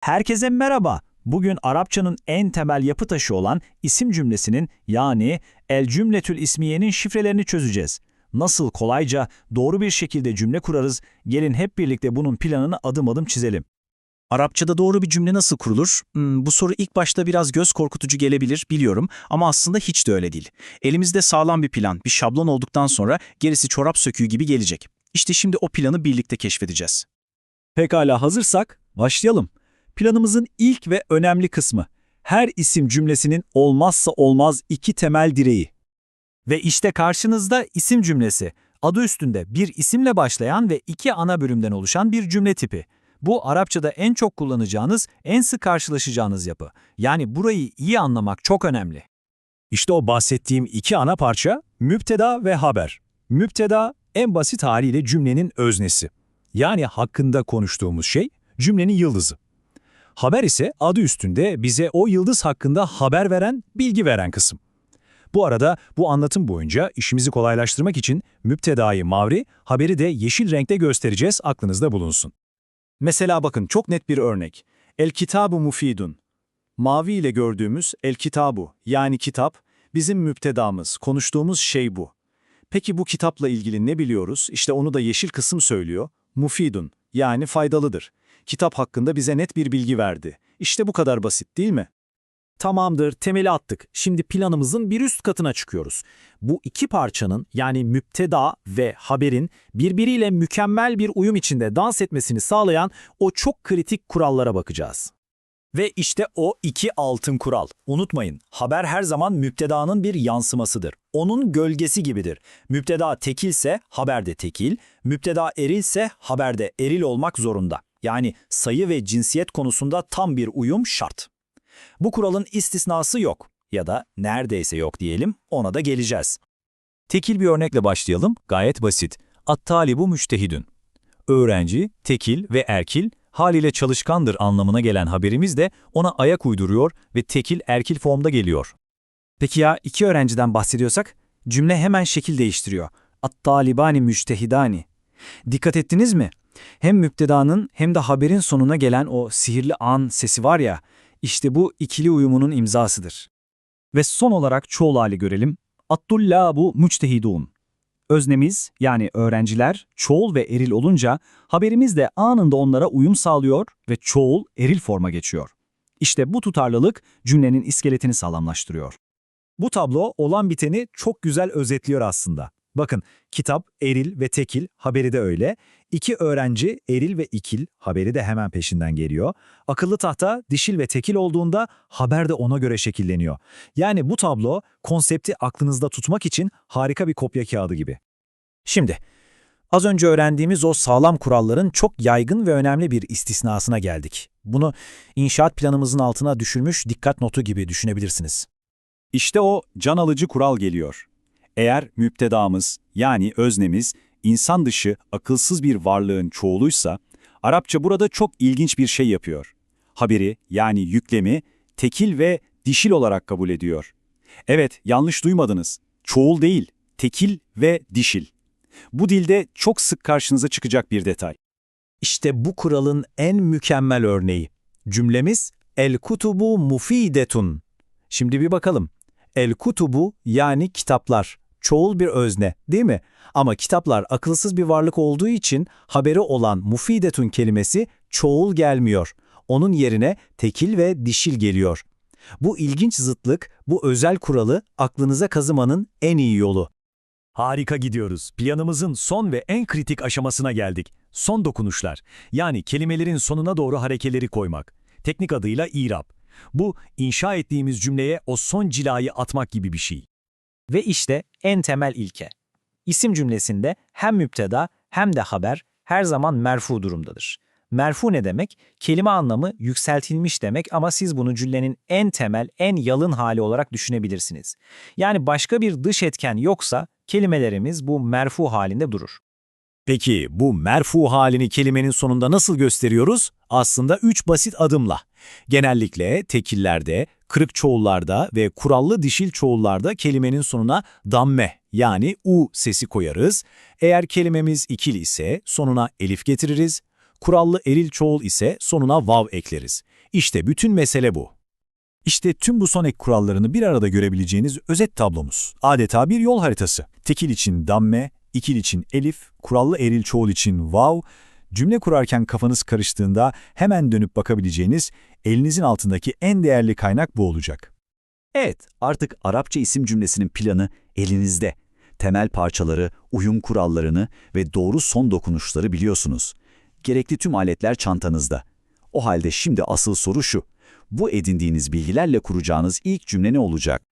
Herkese merhaba. Bugün Arapçanın en temel yapı taşı olan isim cümlesinin yani el cümletül ismiyenin şifrelerini çözeceğiz. Nasıl kolayca doğru bir şekilde cümle kurarız? Gelin hep birlikte bunun planını adım adım çizelim. Arapçada doğru bir cümle nasıl kurulur? Hmm, bu soru ilk başta biraz göz korkutucu gelebilir biliyorum ama aslında hiç de öyle değil. Elimizde sağlam bir plan, bir şablon olduktan sonra gerisi çorap söküğü gibi gelecek. İşte şimdi o planı birlikte keşfedeceğiz. Pekala hazırsak başlayalım. Planımızın ilk ve önemli kısmı. Her isim cümlesinin olmazsa olmaz iki temel direği. Ve işte karşınızda isim cümlesi. Adı üstünde bir isimle başlayan ve iki ana bölümden oluşan bir cümle tipi. Bu Arapçada en çok kullanacağınız, en sık karşılaşacağınız yapı. Yani burayı iyi anlamak çok önemli. İşte o bahsettiğim iki ana parça müpteda ve haber. Müpteda en basit haliyle cümlenin öznesi. Yani hakkında konuştuğumuz şey cümlenin yıldızı. Haber ise adı üstünde bize o yıldız hakkında haber veren, bilgi veren kısım. Bu arada bu anlatım boyunca işimizi kolaylaştırmak için müptedayı mavi, haberi de yeşil renkte göstereceğiz aklınızda bulunsun. Mesela bakın çok net bir örnek. El kitabu mufidun. Mavi ile gördüğümüz el kitabu yani kitap bizim müptedamız, konuştuğumuz şey bu. Peki bu kitapla ilgili ne biliyoruz? İşte onu da yeşil kısım söylüyor. Mufidun yani faydalıdır. Kitap hakkında bize net bir bilgi verdi. İşte bu kadar basit değil mi? Tamamdır, temeli attık. Şimdi planımızın bir üst katına çıkıyoruz. Bu iki parçanın yani müpteda ve haberin birbiriyle mükemmel bir uyum içinde dans etmesini sağlayan o çok kritik kurallara bakacağız. Ve işte o iki altın kural. Unutmayın, haber her zaman müptedanın bir yansımasıdır. Onun gölgesi gibidir. Müpteda tekilse haber de tekil, müpteda erilse haber de eril olmak zorunda. Yani sayı ve cinsiyet konusunda tam bir uyum şart. Bu kuralın istisnası yok ya da neredeyse yok diyelim ona da geleceğiz. Tekil bir örnekle başlayalım, gayet basit. At-talibu müçtehidün. Öğrenci, tekil ve erkil haliyle çalışkandır anlamına gelen haberimiz de ona ayak uyduruyor ve tekil erkil formda geliyor. Peki ya iki öğrenciden bahsediyorsak cümle hemen şekil değiştiriyor. At-talibani müçtehidani. Dikkat ettiniz mi? Hem müptedanın hem de haberin sonuna gelen o sihirli an sesi var ya, işte bu ikili uyumunun imzasıdır. Ve son olarak çoğul hali görelim. Attullabu müçtehidun. Öznemiz yani öğrenciler çoğul ve eril olunca haberimiz de anında onlara uyum sağlıyor ve çoğul eril forma geçiyor. İşte bu tutarlılık cümlenin iskeletini sağlamlaştırıyor. Bu tablo olan biteni çok güzel özetliyor aslında. Bakın kitap eril ve tekil haberi de öyle. İki öğrenci eril ve ikil haberi de hemen peşinden geliyor. Akıllı tahta dişil ve tekil olduğunda haber de ona göre şekilleniyor. Yani bu tablo konsepti aklınızda tutmak için harika bir kopya kağıdı gibi. Şimdi az önce öğrendiğimiz o sağlam kuralların çok yaygın ve önemli bir istisnasına geldik. Bunu inşaat planımızın altına düşülmüş dikkat notu gibi düşünebilirsiniz. İşte o can alıcı kural geliyor. Eğer müptedamız yani öznemiz insan dışı akılsız bir varlığın çoğuluysa, Arapça burada çok ilginç bir şey yapıyor. Haberi yani yüklemi tekil ve dişil olarak kabul ediyor. Evet, yanlış duymadınız. Çoğul değil, tekil ve dişil. Bu dilde çok sık karşınıza çıkacak bir detay. İşte bu kuralın en mükemmel örneği. Cümlemiz El kutubu mufidetun. Şimdi bir bakalım. El kutubu yani kitaplar. Çoğul bir özne değil mi? Ama kitaplar akılsız bir varlık olduğu için haberi olan mufidetun kelimesi çoğul gelmiyor. Onun yerine tekil ve dişil geliyor. Bu ilginç zıtlık, bu özel kuralı aklınıza kazımanın en iyi yolu. Harika gidiyoruz. Planımızın son ve en kritik aşamasına geldik. Son dokunuşlar. Yani kelimelerin sonuna doğru harekeleri koymak. Teknik adıyla İrab. Bu, inşa ettiğimiz cümleye o son cilayı atmak gibi bir şey. Ve işte en temel ilke. İsim cümlesinde hem müpteda hem de haber her zaman merfu durumdadır. Merfu ne demek? Kelime anlamı yükseltilmiş demek ama siz bunu cümlenin en temel, en yalın hali olarak düşünebilirsiniz. Yani başka bir dış etken yoksa kelimelerimiz bu merfu halinde durur. Peki bu merfu halini kelimenin sonunda nasıl gösteriyoruz? Aslında üç basit adımla. Genellikle tekillerde, kırık çoğullarda ve kurallı dişil çoğullarda kelimenin sonuna damme yani u sesi koyarız. Eğer kelimemiz ikili ise sonuna elif getiririz. Kurallı eril çoğul ise sonuna vav ekleriz. İşte bütün mesele bu. İşte tüm bu son ek kurallarını bir arada görebileceğiniz özet tablomuz. Adeta bir yol haritası. Tekil için damme, ikil için elif, kurallı eril çoğul için vav, cümle kurarken kafanız karıştığında hemen dönüp bakabileceğiniz elinizin altındaki en değerli kaynak bu olacak. Evet, artık Arapça isim cümlesinin planı elinizde. Temel parçaları, uyum kurallarını ve doğru son dokunuşları biliyorsunuz. Gerekli tüm aletler çantanızda. O halde şimdi asıl soru şu. Bu edindiğiniz bilgilerle kuracağınız ilk cümle ne olacak?